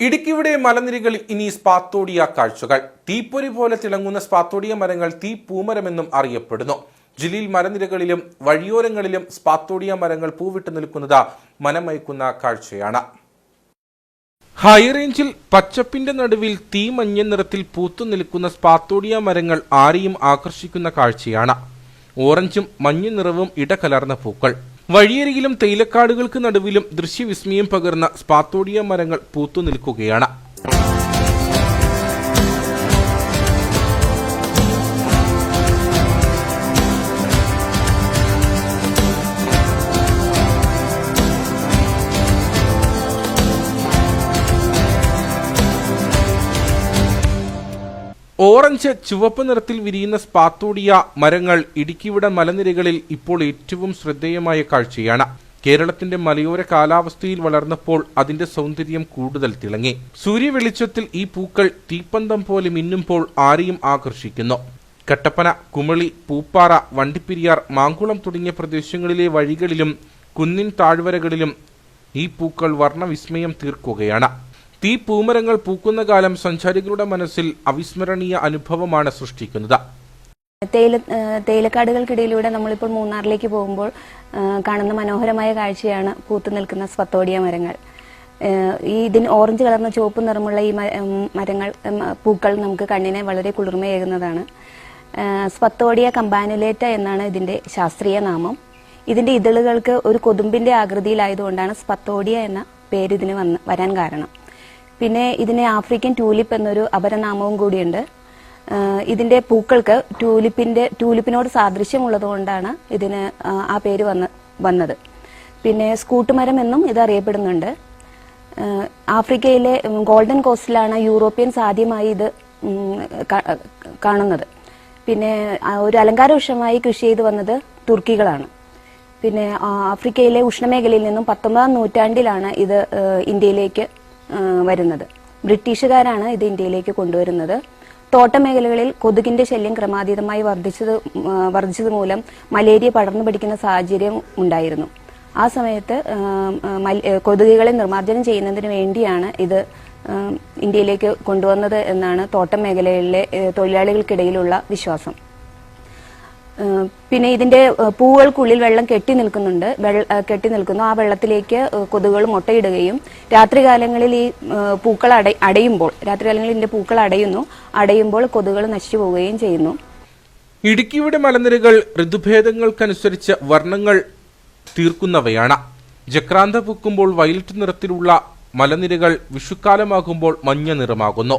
ഇടുക്കിയുടെ മലനിരകളിൽ ഇനി സ്പാത്തോടിയ കാഴ്ചകൾ. തീപ്പൊരി പോലെ തിളങ്ങുന്ന സ്പാത്തോടിയ മരങ്ങൾ തീ പൂമരമെന്നും അറിയപ്പെടുന്നു. ജില്ലയിൽ മലനിരകളിലും വഴിയോരങ്ങളിലും സ്പാത്തോടിയ മരങ്ങൾ പൂവിട്ട് നിൽക്കുന്നത് മനമയക്കുന്ന കാഴ്ചയാണ്. ഹൈറേഞ്ചിൽ പച്ചപ്പിന്റെ നടുവിൽ തീ മഞ്ഞ നിറത്തിൽ പൂത്തു നിൽക്കുന്ന സ്പാത്തോടിയ മരങ്ങൾ ആരെയും ആകർഷിക്കുന്ന കാഴ്ചയാണ്. ഓറഞ്ചും മഞ്ഞ നിറവും ഇടകലർന്ന പൂക്കൾ. വഴിയരികിലും തേയിലക്കാടുകൾക്ക് നടുവിലും ദൃശ്യവിസ്മയം പകർന്ന സ്പാത്തോഡിയ മരങ്ങൾ പൂത്തു നിൽക്കുകയാണ്. ഓറഞ്ച് ചുവപ്പ് നിറത്തിൽ വിരിയുന്ന സ്പാത്തോടിയ മരങ്ങൾ ഇടുക്കിയുടെ മലനിരകളിൽ ഇപ്പോൾ ഏറ്റവും ശ്രദ്ധേയമായ കാഴ്ചയാണ്. കേരളത്തിന്റെ മലയോര കാലാവസ്ഥയിൽ വളർന്നപ്പോൾ അതിന്റെ സൗന്ദര്യം കൂടുതൽ തിളങ്ങി. സൂര്യവെളിച്ചത്തിൽ ഈ പൂക്കൾ തീപ്പന്തം പോലെ മിന്നുമ്പോൾ ആരെയും ആകർഷിക്കുന്നു. കട്ടപ്പന കുമളി പൂപ്പാറ വണ്ടിപ്പിരിയാർ മാങ്കുളം തുടങ്ങിയ പ്രദേശങ്ങളിലെ വഴികളിലും കുന്നിൻ താഴ്വരകളിലും ഈ പൂക്കൾ വർണവിസ്മയം തീർക്കുകയാണ്. തീ പൂമരങ്ങൾ പൂക്കുന്ന കാലം സഞ്ചാരികളുടെ മനസ്സിൽ അവിസ്മരണീയ അനുഭവമാണ് സൃഷ്ടിക്കുന്നത്. തേയില തേയിലക്കാടുകൾക്കിടയിലൂടെ നമ്മളിപ്പോൾ മൂന്നാറിലേക്ക് പോകുമ്പോൾ കാണുന്ന മനോഹരമായ കാഴ്ചയാണ് പൂത്തു നിൽക്കുന്ന സ്വത്തോടിയ മരങ്ങൾ. ഈ ഇതിന് ഓറഞ്ച് കളർന്ന ചുവപ്പ് നിറമുള്ള ഈ മരങ്ങൾ പൂക്കൾ നമുക്ക് കണ്ണിനെ വളരെ കുളിർമയേകുന്നതാണ്. സ്വത്തോടിയ കമ്പാനുലേറ്റ എന്നാണ് ഇതിന്റെ ശാസ്ത്രീയ നാമം. ഇതിന്റെ ഇതളുകൾക്ക് ഒരു കൊതുമ്പിന്റെ ആകൃതിയിലായതുകൊണ്ടാണ് സ്പത്തോഡിയ എന്ന പേര് ഇതിന് വന്ന് വരാൻ കാരണം. പിന്നെ ഇതിനെ ആഫ്രിക്കൻ ട്യൂലിപ്പ് എന്നൊരു അപരനാമവും കൂടിയുണ്ട്. ഇതിന്റെ പൂക്കൾക്ക് ട്യൂലിപ്പിന്റെ ട്യൂലിപ്പിനോട് സാദൃശ്യമുള്ളതുകൊണ്ടാണ് ഇതിന് ആ പേര് വന്ന് വന്നത്. പിന്നെ സ്കൂട്ടുമരം എന്നും ഇത് അറിയപ്പെടുന്നുണ്ട്. ആഫ്രിക്കയിലെ ഗോൾഡൻ കോസ്റ്റിലാണ് യൂറോപ്യൻസ് ആദ്യമായി ഇത് കാണുന്നത്. പിന്നെ ഒരു അലങ്കാര വൃക്ഷമായി കൃഷി ചെയ്തു വന്നത് തുർക്കികളാണ്. പിന്നെ ആഫ്രിക്കയിലെ ഉഷ്ണമേഖലയിൽ നിന്നും പത്തൊമ്പതാം നൂറ്റാണ്ടിലാണ് ഇത് ഇന്ത്യയിലേക്ക് വരുന്നത്. ബ്രിട്ടീഷുകാരാണ് ഇത് ഇന്ത്യയിലേക്ക് കൊണ്ടുവരുന്നത്. തോട്ട മേഖലകളിൽ കൊതുകിന്റെ ശല്യം ക്രമാതീതമായി വർദ്ധിച്ചത് വർദ്ധിച്ചത് മൂലം മലേറിയ പടർന്നു പിടിക്കുന്ന സാഹചര്യം ഉണ്ടായിരുന്നു. ആ സമയത്ത് കൊതുകുകളെ നിർമ്മാർജനം ചെയ്യുന്നതിന് വേണ്ടിയാണ് ഇത് ഇന്ത്യയിലേക്ക് കൊണ്ടുവന്നത് എന്നാണ് തോട്ടം മേഖലയിലെ തൊഴിലാളികൾക്കിടയിലുള്ള വിശ്വാസം. പിന്നെ ഇതിന്റെ പൂവുകൾക്കുള്ളിൽ വെള്ളം കെട്ടി നിൽക്കുന്നുണ്ട്. കെട്ടി നിൽക്കുന്നു. ആ വെള്ളത്തിലേക്ക് കൊതുകുകൾ മുട്ടയിടുകയും രാത്രികാലങ്ങളിൽ ഈ പൂക്കൾ അട അടയുമ്പോൾ രാത്രികാലങ്ങളിൽ ഇതിന്റെ പൂക്കൾ അടയുന്നു. അടയുമ്പോൾ കൊതുകുകൾ നശിച്ചു പോവുകയും ചെയ്യുന്നു. ഇടുക്കിയുടെ മലനിരകൾ ഋതുഭേദങ്ങൾക്കനുസരിച്ച് വർണങ്ങൾ തീർക്കുന്നവയാണ്. ജക്രാന്ത പൂക്കുമ്പോൾ വയലറ്റ് നിറത്തിലുള്ള മലനിരകൾ വിഷുക്കാലമാകുമ്പോൾ മഞ്ഞ നിറമാകുന്നു.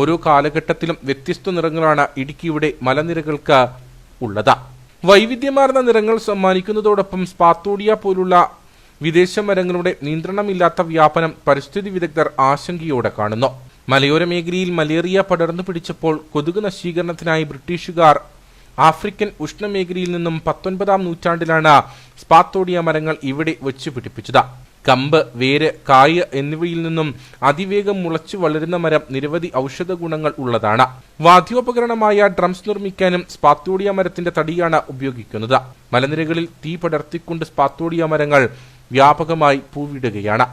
ഓരോ കാലഘട്ടത്തിലും വ്യത്യസ്ത നിറങ്ങളാണ് ഇടുക്കിയുടെ മലനിരകൾക്ക് ഉള്ളത്. വൈവിധ്യമാർന്ന നിറങ്ങൾ സമ്മാനിക്കുന്നതോടൊപ്പം സ്പാത്തോഡിയ പോലുള്ള വിദേശ മരങ്ങളുടെ നിയന്ത്രണമില്ലാത്ത വ്യാപനം പരിസ്ഥിതി വിദഗ്ധർ ആശങ്കയോടെ കാണുന്നു. മലയോര മേഖലയിൽ മലേറിയ പടർന്നു പിടിച്ചപ്പോൾ കൊതുക് നശീകരണത്തിനായി ബ്രിട്ടീഷുകാർ ആഫ്രിക്കൻ ഉഷ്ണമേഖലയിൽ നിന്നും പത്തൊൻപതാം നൂറ്റാണ്ടിലാണ് സ്പാത്തോഡിയ മരങ്ങൾ ഇവിടെ വെച്ച് പിടിപ്പിച്ചത്. കമ്പ് വേര് കായ് എന്നിവയിൽ നിന്നും അതിവേഗം മുളച്ചു വളരുന്ന മരം നിരവധി ഔഷധ ഗുണങ്ങൾ ഉള്ളതാണ്. വാദ്യോപകരണമായ ഡ്രംസ് നിർമ്മിക്കാനും സ്പാത്തോഡിയ മരത്തിന്റെ തടിയാണ് ഉപയോഗിക്കുന്നത്. മലനിരകളിൽ തീ പടർത്തിക്കൊണ്ട് സ്പാത്തോഡിയ മരങ്ങൾ വ്യാപകമായി പൂവിടുകയാണ്.